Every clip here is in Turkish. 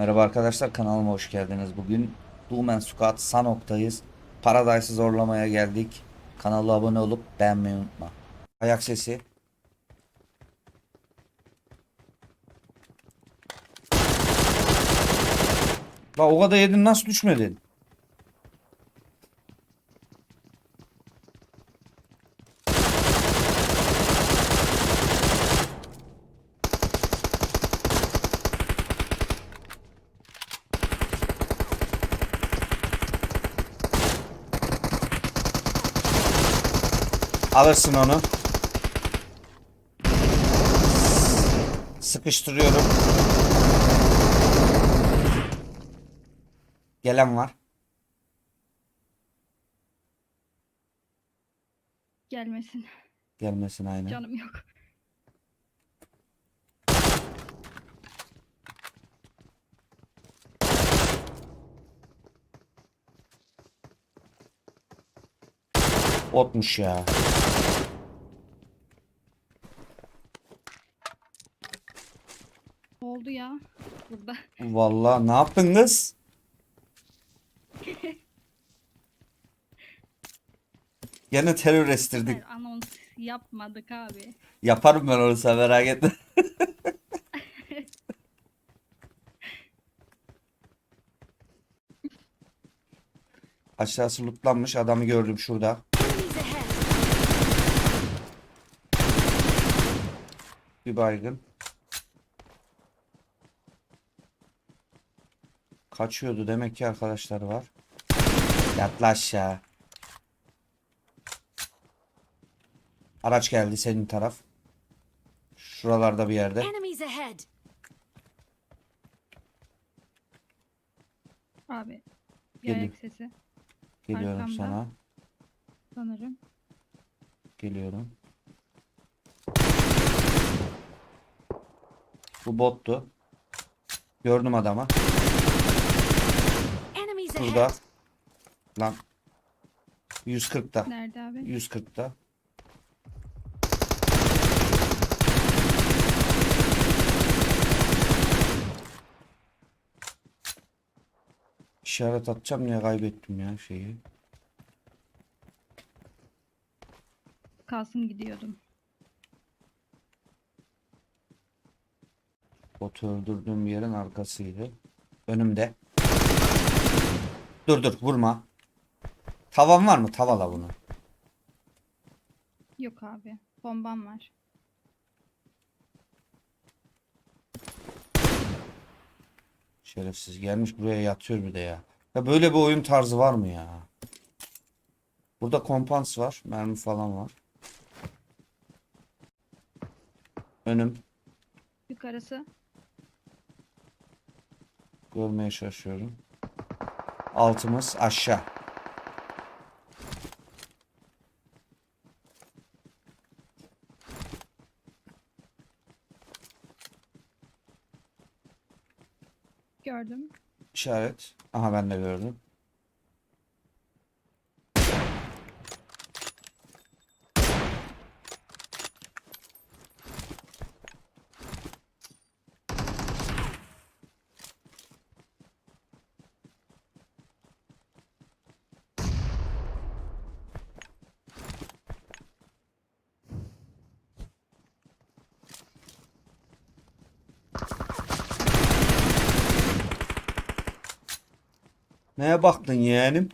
Merhaba arkadaşlar kanalıma hoş geldiniz. Bugün Dumen Squad Sanok'tayız. Paradise'ı zorlamaya geldik. Kanala abone olup beğenmeyi unutma. Ayak sesi. La o kadar yedin nasıl düşmedin? Alırsın onu. Sıkıştırıyorum. Gelen var. Gelmesin. Gelmesin aynen. Canım yok. Otmuş ya. Ne oldu ya? Burada. Vallahi ne yaptın kız? Gene terör estirdik. Hayır, anons yapmadık abi. Yaparım ben onu sen merak etme. Aşağısı lootlanmış. Adamı gördüm şurada. Bir baygın. Kaçıyordu demek ki arkadaşlar var. Yatla aşağı. Araç geldi senin taraf. Şuralarda bir yerde. Abi. Bir Geliyor. ayak sesi Geliyorum arkamda. sana. sanırım. Geliyorum. Bu bottu. Gördüm adamı. Ahead. Lan. 140'ta. Nerede abi? 140'ta. İşaret atacağım diye kaybettim ya şeyi. Kalsın gidiyordum. Botu öldürdüğüm yerin arkasıydı. Önümde. Dur dur vurma. Tavan var mı? Tavala bunu. Yok abi. Bombam var. Şerefsiz gelmiş buraya yatıyor bir de ya. Ya böyle bir oyun tarzı var mı ya? Burada kompans var. Mermi falan var. Önüm. Yukarısı. Görmeye çalışıyorum. Altımız aşağı. Gördüm. İşaret. Aha ben de gördüm. Neye baktın yeğenim?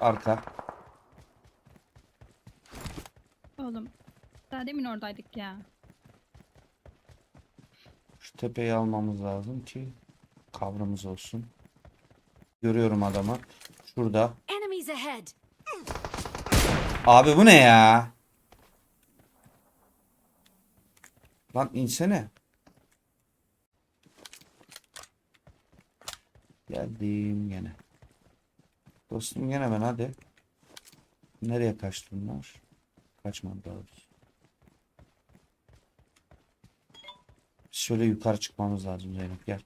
Arka. Oğlum. Daha demin oradaydık ya. Şu tepeyi almamız lazım ki kavrımız olsun. Görüyorum adamı. Şurada. Abi bu ne ya? Lan insene. Geldim gene. Dostum gene ben hadi. Nereye kaçtı bunlar? Kaçmadı daha doğrusu. Şöyle yukarı çıkmamız lazım Zeynep gel.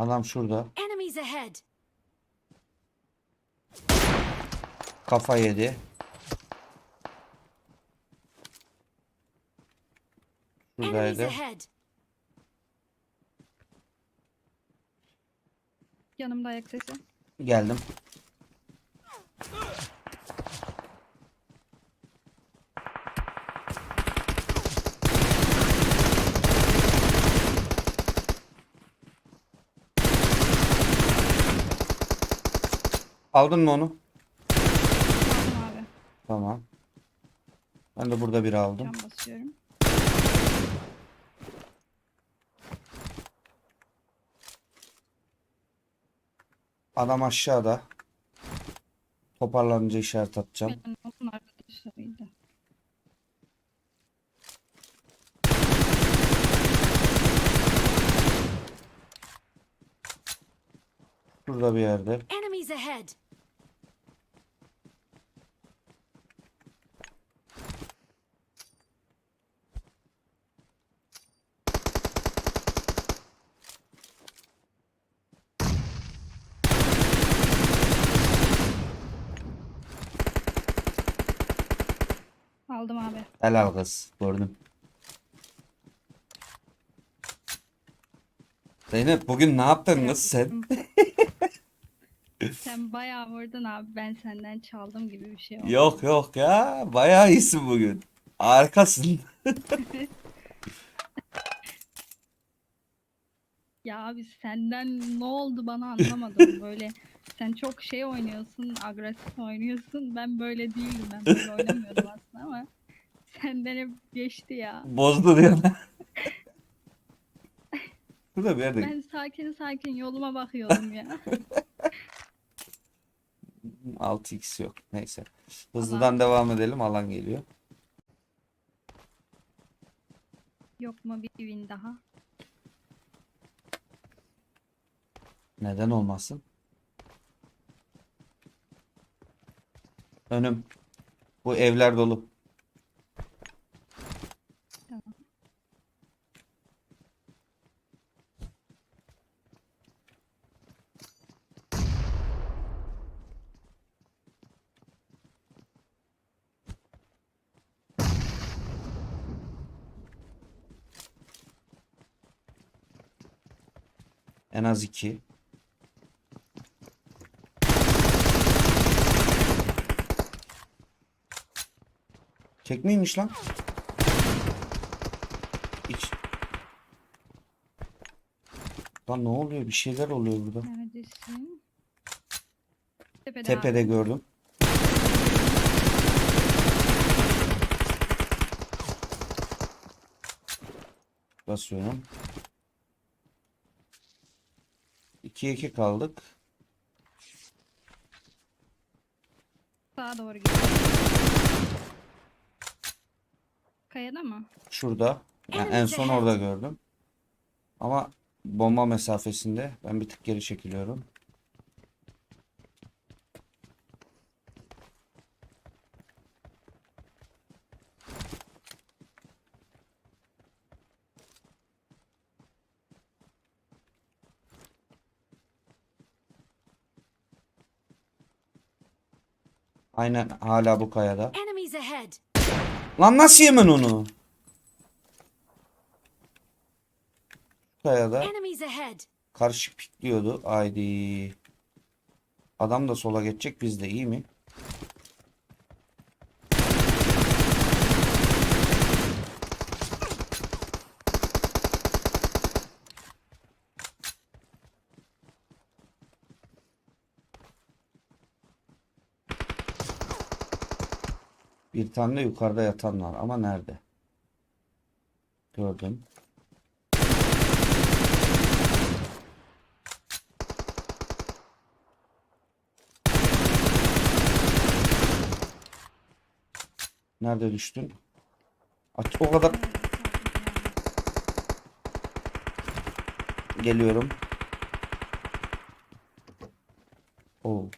Adam şurada. Enemies ahead. Kafa yedi. Enemies Şuradaydı. ahead. Yanımda ayak sesi. Geldim. Aldın mı onu? Aldım abi. Tamam. Ben de burada bir aldım. Can basıyorum. Adam aşağıda. Toparlanınca işaret atacağım. Benim onun arkadaşlarıydı. Şurada bir yerde. Enemies ahead. Aldım abi. Helal kız. Gördüm. Zeynep bugün ne yaptın kız sen? Sen bayağı vurdun abi. Ben senden çaldım gibi bir şey oldu. Yok yok ya. Bayağı iyisin bugün. Harikasın. Ya abi senden ne oldu bana anlamadım. Böyle sen çok şey oynuyorsun, agresif oynuyorsun. Ben böyle değilim. Ben böyle oynamıyordum aslında ama senden hep geçti ya. Bozdu diyor. Burada bir yerde. Ben sakin sakin yoluma bakıyordum ya. 6x yok. Neyse. Hızlıdan devam edelim. Alan geliyor. Yok mu bir win daha? Neden olmasın? Önüm. Bu evler dolu. Tamam. En az iki. Tekneymiş lan. Hiç. Lan ne oluyor? Bir şeyler oluyor burada. Neredesin? Tepede, Tepede abi. gördüm. Basıyorum. 2'ye 2 kaldık. Sağa doğru gidiyor. Kayada mı? Şurada. Yani en son orada gördüm. Ama bomba mesafesinde. Ben bir tık geri çekiliyorum. Aynen hala bu kayada. Lan nasıl yemen onu? Kayada karşı pikliyordu. Haydi. Adam da sola geçecek biz de iyi mi? Bir tane de yukarıda yatan var ama nerede? Gördüm. Nerede düştün? Aç o kadar geliyorum. Oo.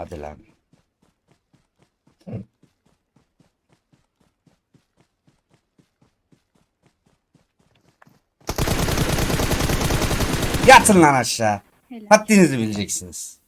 Hadi lan. Yatın lan aşağı. Haddinizi bileceksiniz.